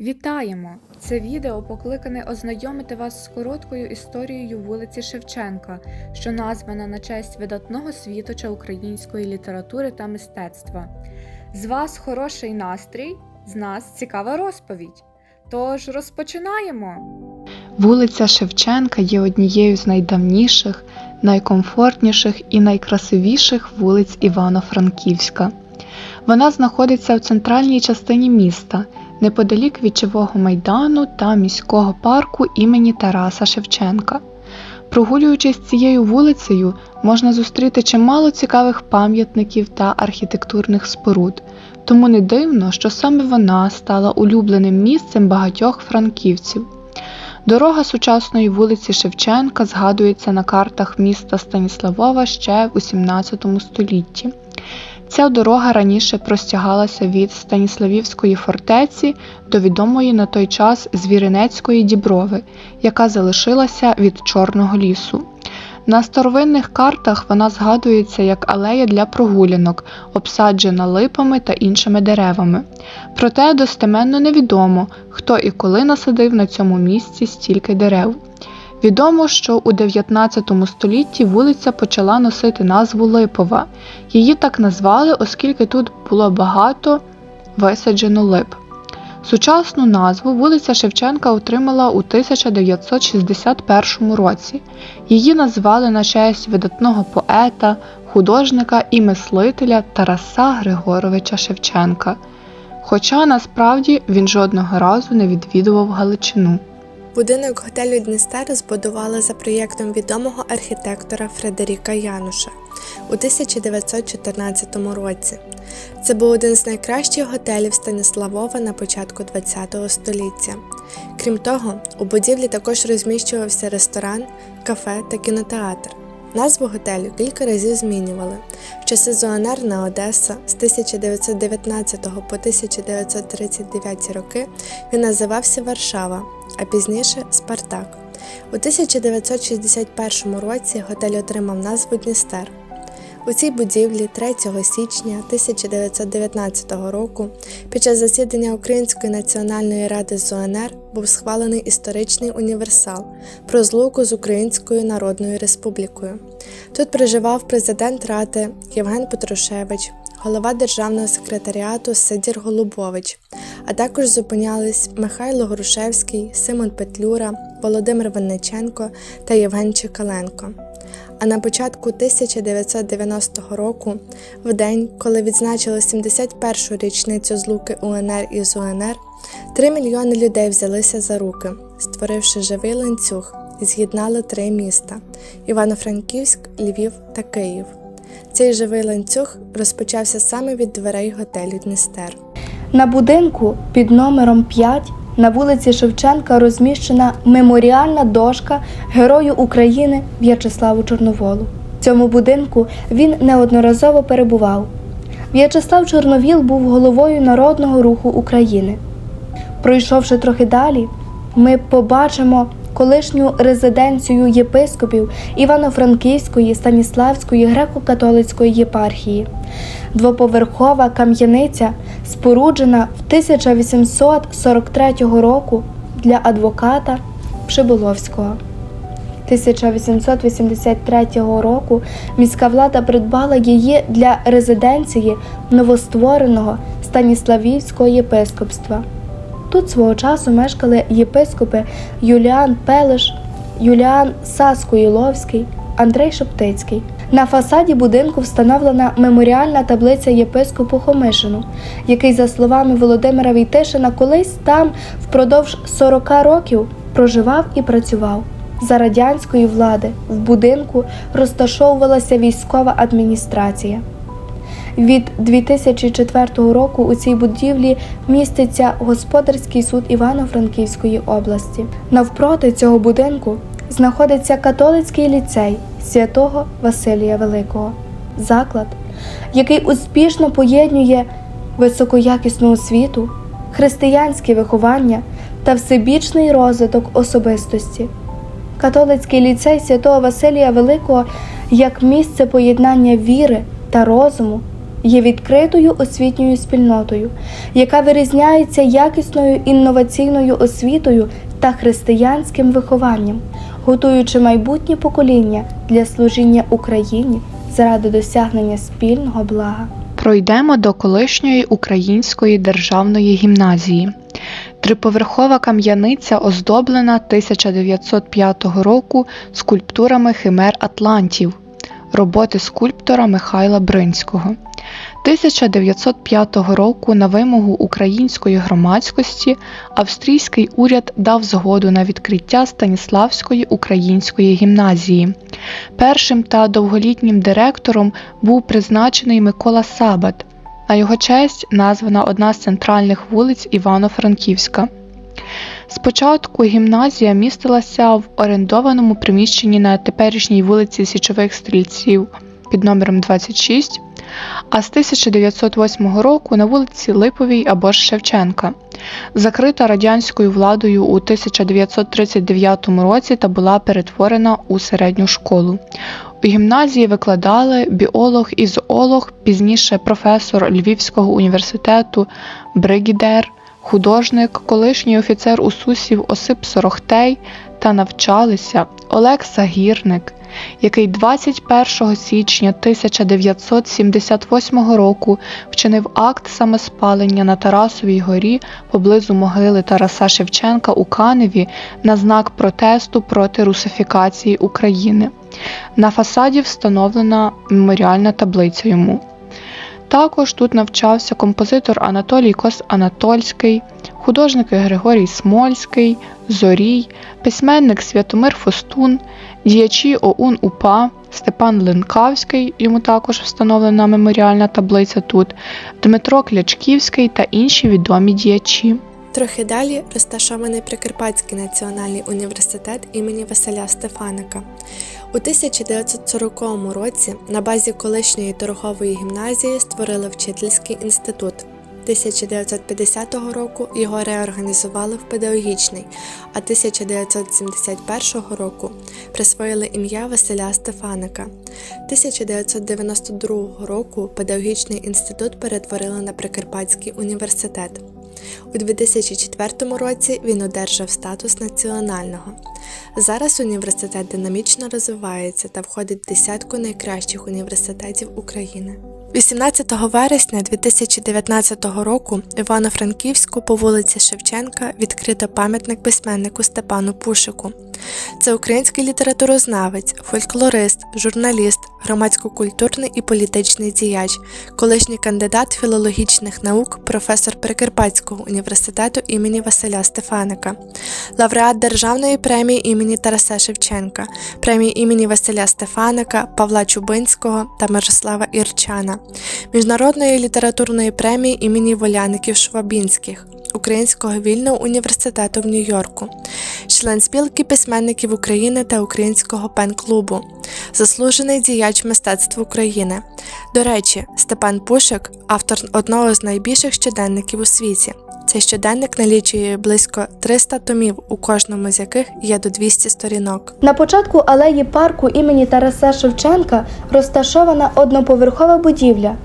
Вітаємо! Це відео покликане ознайомити вас з короткою історією вулиці Шевченка, що названа на честь видатного світоча української літератури та мистецтва. З вас хороший настрій, з нас цікава розповідь. Тож розпочинаємо! Вулиця Шевченка є однією з найдавніших, найкомфортніших і найкрасивіших вулиць Івано-Франківська. Вона знаходиться в центральній частині міста, неподалік Вічового майдану та міського парку імені Тараса Шевченка. Прогулюючись цією вулицею, можна зустріти чимало цікавих пам'ятників та архітектурних споруд, тому не дивно, що саме вона стала улюбленим місцем багатьох франківців. Дорога сучасної вулиці Шевченка згадується на картах міста Станіславова ще в XVII столітті. Ця дорога раніше простягалася від Станіславівської фортеці до відомої на той час Звіринецької діброви, яка залишилася від Чорного лісу. На старовинних картах вона згадується як алея для прогулянок, обсаджена липами та іншими деревами. Проте достеменно невідомо, хто і коли насадив на цьому місці стільки дерев. Відомо, що у 19 столітті вулиця почала носити назву Липова. Її так назвали, оскільки тут було багато висаджено лип. Сучасну назву вулиця Шевченка отримала у 1961 році. Її назвали на честь видатного поета, художника і мислителя Тараса Григоровича Шевченка. Хоча насправді він жодного разу не відвідував Галичину. Будинок готелю Дністер збудували за проєктом відомого архітектора Фредеріка Януша у 1914 році. Це був один з найкращих готелів Станіславова на початку ХХ століття. Крім того, у будівлі також розміщувався ресторан, кафе та кінотеатр. Назву готелю кілька разів змінювали. В часи ЗОНР на Одеса з 1919 по 1939 роки він називався Варшава, а пізніше Спартак. У 1961 році готель отримав назву Дністер. У цій будівлі 3 січня 1919 року під час засідання Української національної ради ЗОНР був схвалений історичний універсал про злуку з Українською Народною Республікою. Тут проживав президент Ради Євген Петрушевич, голова Державного секретаріату Сидір Голубович, а також зупинялись Михайло Грушевський, Симон Петлюра, Володимир Винниченко та Євген Чекаленко. А на початку 1990 року, в день, коли відзначили 71-шу річницю злуки УНР із УНР, 3 мільйони людей взялися за руки, створивши живий ланцюг, і з'єднали три міста: Івано-Франківськ, Львів та Київ. Цей живий ланцюг розпочався саме від дверей готелю Дністер. На будинку під номером 5 на вулиці Шевченка розміщена меморіальна дошка Герою України В'ячеславу Чорноволу. В цьому будинку він неодноразово перебував. В'ячеслав Чорновіл був головою Народного руху України. Пройшовши трохи далі, ми побачимо колишню резиденцію єпископів Івано-Франківської Станіславської греко-католицької єпархії. Двоповерхова кам'яниця, споруджена в 1843 року для адвоката Пшиболовського. 1883 року міська влада придбала її для резиденції новоствореного Станіславівського єпископства. Тут свого часу мешкали єпископи Юліан Пелеш, Юліан Саско-Іловський, Андрей Шептицький. На фасаді будинку встановлена меморіальна таблиця єпископу Хомишину, який, за словами Володимира Війтишина, колись там впродовж 40 років проживав і працював. За радянської влади в будинку розташовувалася військова адміністрація. Від 2004 року у цій будівлі міститься господарський суд Івано-Франківської області. Навпроти цього будинку знаходиться католицький ліцей святого Василія Великого, заклад, який успішно поєднує високоякісну освіту, християнське виховання та всебічний розвиток особистості. Католицький ліцей святого Василія Великого як місце поєднання віри та розуму є відкритою освітньою спільнотою, яка вирізняється якісною інноваційною освітою та християнським вихованням, готуючи майбутнє покоління для служіння Україні заради досягнення спільного блага. Пройдемо до колишньої української державної гімназії. Триповерхова кам'яниця оздоблена 1905 року скульптурами химер Атлантів, роботи скульптора Михайла Бринського. 1905 року на вимогу української громадськості австрійський уряд дав згоду на відкриття Станіславської української гімназії. Першим та довголітнім директором був призначений Микола Сабат. На його честь названа одна з центральних вулиць Івано-Франківська. Спочатку гімназія містилася в орендованому приміщенні на теперішній вулиці Січових Стрільців під номером 26, а з 1908 року на вулиці Липовій або ж Шевченка, закрита радянською владою у 1939 році та була перетворена у середню школу. У гімназії викладали біолог і зоолог, пізніше професор Львівського університету Бригідер, художник, колишній офіцер УСУСів Осип Сорохтей та навчалися Олекса Гірник, який 21 січня 1978 року вчинив акт самоспалення на Тарасовій горі поблизу могили Тараса Шевченка у Каневі на знак протесту проти русифікації України. На фасаді встановлена меморіальна таблиця йому. Також тут навчався композитор Анатолій Кос Анатольський, художники Григорій Смольський, Зорій, письменник Святомир Фостун, діячі ОУН УПА, Степан Ленкавський, йому також встановлена меморіальна таблиця тут, Дмитро Клячківський та інші відомі діячі. Трохи далі розташований Прикарпатський національний університет імені Василя Стефаника. У 1940 році на базі колишньої торгової гімназії створили вчительський інститут. 1950 року його реорганізували в педагогічний, а 1971 року присвоїли ім'я Василя Стефаника. 1992 року педагогічний інститут перетворили на Прикарпатський університет. У 2004 році він одержав статус національного. Зараз університет динамічно розвивається та входить в десятку найкращих університетів України. 18 вересня 2019 року Івано-Франківську по вулиці Шевченка відкрито пам'ятник письменнику Степану Пушику. Це український літературознавець, фольклорист, журналіст, громадсько-культурний і політичний діяч, колишній кандидат філологічних наук, професор Прикарпатського університету імені Василя Стефаника, лауреат Державної премії імені Тараса Шевченка, премії імені Василя Стефаника, Павла Чубинського та Мирослава Ірчана, Міжнародної літературної премії імені Воляників Швабінських. Українського вільного університету в Нью-Йорку, член спілки письменників України та Українського пен-клубу, заслужений діяч мистецтв України. До речі, Степан Пушик автор одного з найбільших щоденників у світі. Цей щоденник налічує близько 300 томів, у кожному з яких є до 200 сторінок. На початку алеї парку імені Тараса Шевченка розташована одноповерхова будівля.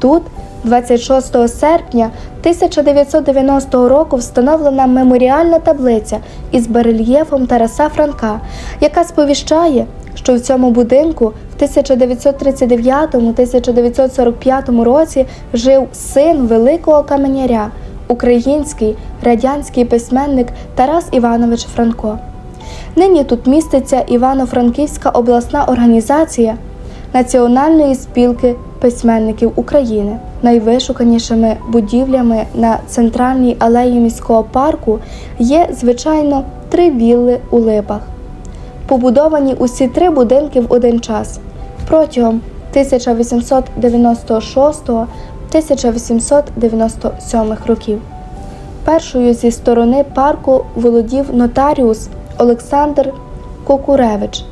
Тут, 26 серпня 1990 року, встановлена меморіальна таблиця із барельєфом Тараса Франка, яка сповіщає, що в цьому будинку в 1939-1945 році жив син великого каменяря, український радянський письменник Тарас Іванович Франко. Нині тут міститься Івано-Франківська обласна організація Національної спілки письменників України. Найвишуканішими будівлями на центральній алеї міського парку є, звичайно, три вілли у липах. Побудовані усі три будинки в один час протягом 1896-1897 років. Першою зі сторони парку володів нотаріус Олександр Кокуревич,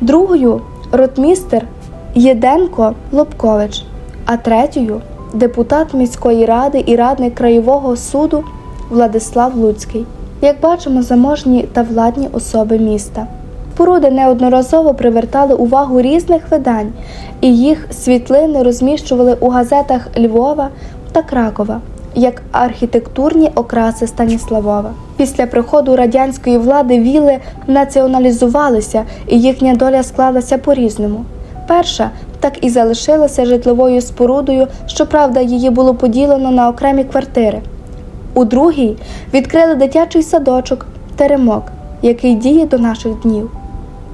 другою ротмістер Єденко Лобкович, а третьою депутат міської ради і радник краєвого суду Владислав Луцький. Як бачимо, заможні та владні особи міста. Споруди неодноразово привертали увагу різних видань, і їх світлини розміщували у газетах Львова та Кракова як архітектурні окраси Станіславова. Після приходу радянської влади віли націоналізувалися, і їхня доля склалася по-різному. Перша так і залишилася житловою спорудою, щоправда, її було поділено на окремі квартири. У другій відкрили дитячий садочок Теремок, який діє до наших днів.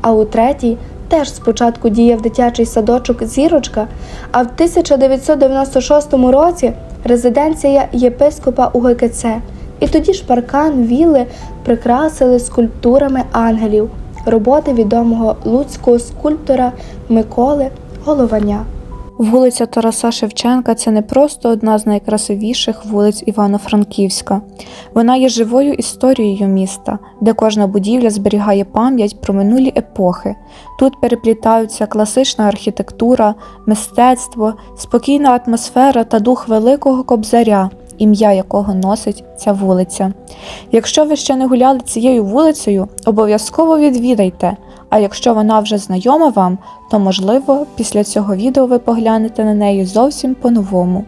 А у третій теж спочатку діяв дитячий садочок Зірочка, а в 1996 році резиденція єпископа УГКЦ. І тоді ж паркан вілли прикрасили скульптурами ангелів, роботи відомого луцького скульптора Миколи Голованя. Вулиця Тараса Шевченка це не просто одна з найкрасивіших вулиць Івано-Франківська. Вона є живою історією міста, де кожна будівля зберігає пам'ять про минулі епохи. Тут переплітаються класична архітектура, мистецтво, спокійна атмосфера та дух великого кобзаря, ім'я якого носить ця вулиця. Якщо ви ще не гуляли цією вулицею, обов'язково відвідайте. А якщо вона вже знайома вам, то можливо після цього відео ви поглянете на неї зовсім по-новому.